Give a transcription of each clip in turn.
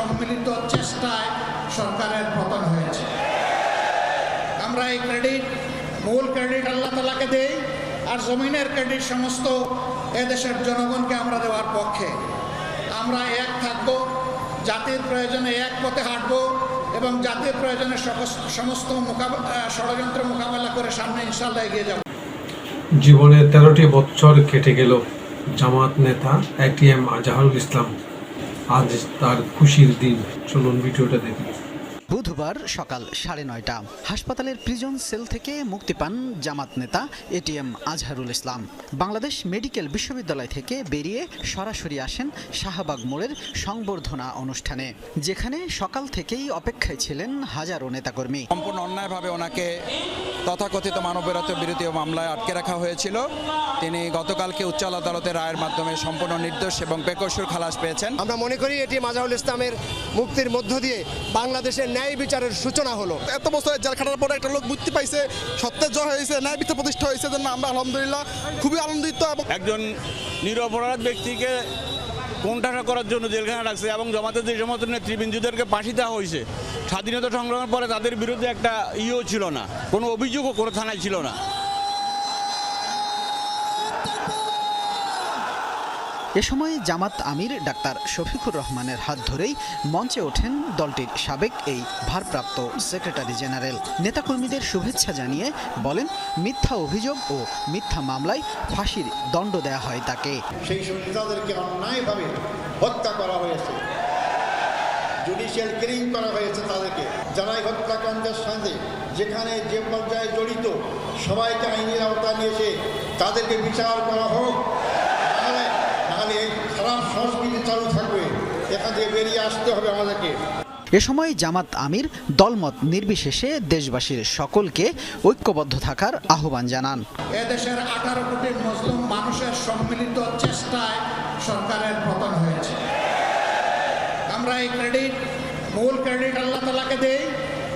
সম্মিলিত চেষ্টায় সরকারের পতন হয়েছে। আমরা এই ক্রেডিট মূল ক্রেডিট আল্লাহ তালাকে দেই আর জমিনের ক্রেডিট সমস্ত এদেশের জনগণকে আমরা দেওয়ার পক্ষে। আমরা এক থাকব জাতির প্রয়োজনে এক পথে হাঁটব এবং জাতির প্রয়োজনে সমস্ত মোকাব- আহ, ষড়যন্ত্র মোকাবেলা করে সামনে ইনশাল্লাহ এগিয়ে যাব। জীবনে তেরোটি বছর কেটে গেল জামাত নেতা এটিএম আজাহারুল ইসলাম। আজ তার খুশির দিন। চলুন ভিডিওটা দেখি। বুধবার সকাল সাড়ে নয়টা। হাসপাতালের প্রিজন সেল থেকে মুক্তি পান জামাত নেতা এটিএম আজহারুল ইসলাম। বাংলাদেশ মেডিকেল বিশ্ববিদ্যালয় থেকে বেরিয়ে সরাসরি আসেন শাহবাগ মোড়ের সংবর্ধনা অনুষ্ঠানে যেখানে সকাল থেকেই অপেক্ষায় ছিলেন হাজারো নেতাকর্মী। সম্পূর্ণ অন্যায়ভাবে ওনাকে তথাকথিত মানববিরত বিরোধী মামলায় আটকে রাখা হয়েছিল। তিনি গতকালকে উচ্চ আদালতের রায়ের মাধ্যমে সম্পূর্ণ নির্দোষ এবং বেকসুর খালাস পেয়েছেন। আমরা মনে করি এটি মাজাহুল ইসলামের মুক্তির মধ্য দিয়ে বাংলাদেশের ন্যায় বিচারের সূচনা হলো। এত বছর জেল খাটার পরে একটা লোক মুক্তি পাইছে সত্যের জয় হয়েছে ন্যায় বিচার প্রতিষ্ঠা হয়েছে জন্য আমরা আলহামদুলিল্লাহ খুবই আনন্দিত এবং একজন নিরপরাধ ব্যক্তিকে কোণঠাসা করার জন্য জেলখানা রাখছে এবং জমাতে যে সমস্ত নেতৃবৃন্দুদেরকে ফাঁসি দেওয়া হয়েছে স্বাধীনতা সংগ্রামের পরে তাদের বিরুদ্ধে একটা ইও ছিল না কোনো অভিযোগও কোনো থানায় ছিল না। এ সময় জামাত আমির ডাক্তার শফিকুর রহমানের হাত ধরেই মঞ্চে ওঠেন দলটির সাবেক এই ভারপ্রাপ্ত সেক্রেটারি জেনারেল। নেতাকর্মীদের শুভেচ্ছা জানিয়ে বলেন, মিথ্যা অভিযোগ ও মিথ্যা মামলায় ফাঁসির দণ্ড দেয়া হয় তাকে। সেই সব অন্যায়ভাবে হত্যা করা হয়েছে। জুডিশিয়াল কিলিং করা হয়েছে তাদেরকে। যারাই হত্যাকাণ্ডের সাথে যেখানে যে পর্যায়ে জড়িত, সবাইকে আইনের আওতায় নিয়ে এসে তাদেরকে বিচার করা হোক। চালু থাকবে। এখান থেকে বেরিয়ে আসতে হবে আমাদেরকে। এ সময় জামাত আমির দলমত নির্বিশেষে দেশবাসীর সকলকে ঐক্যবদ্ধ থাকার আহ্বান জানান। এদেশের আঠারো কোটি মুসলিম মানুষের সম্মিলিত চেষ্টায় সরকারের পতন হয়েছে। আমরা এই ক্রেডিট মূল ক্রেডিট আল্লাহ তালাকে দেই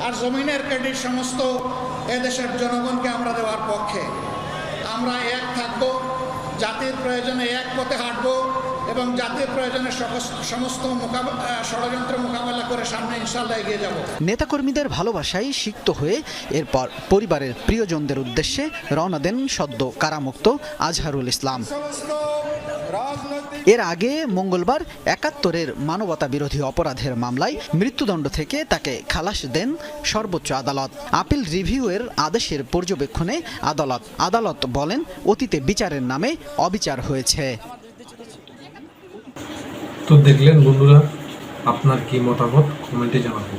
আর জমিনের ক্রেডিট সমস্ত এদেশের জনগণকে আমরা দেওয়ার পক্ষে। আমরা এক থাকব জাতির প্রয়োজনে এক পথে হাঁটব এবং জাতির প্রয়োজনে সমস্ত ষড়যন্ত্র মোকাবেলা করে সামনে ইনশাল্লাহ এগিয়ে যাব। নেতাকর্মীদের ভালোবাসায় সিক্ত হয়ে এরপর পরিবারের প্রিয়জনদের উদ্দেশ্যে রওনা দেন সদ্য কারামুক্ত আজহারুল ইসলাম। এর আগে মঙ্গলবার একাত্তরের মানবতা বিরোধী অপরাধের মামলায় মৃত্যুদণ্ড থেকে তাকে খালাস দেন সর্বোচ্চ আদালত। আপিল রিভিউয়ের আদেশের পর্যবেক্ষণে আদালত আদালত বলেন অতীতে বিচারের নামে অবিচার হয়েছে। তো দেখলেন বন্ধুরা আপনার কি মতামত? কমেন্টে জানাবেন।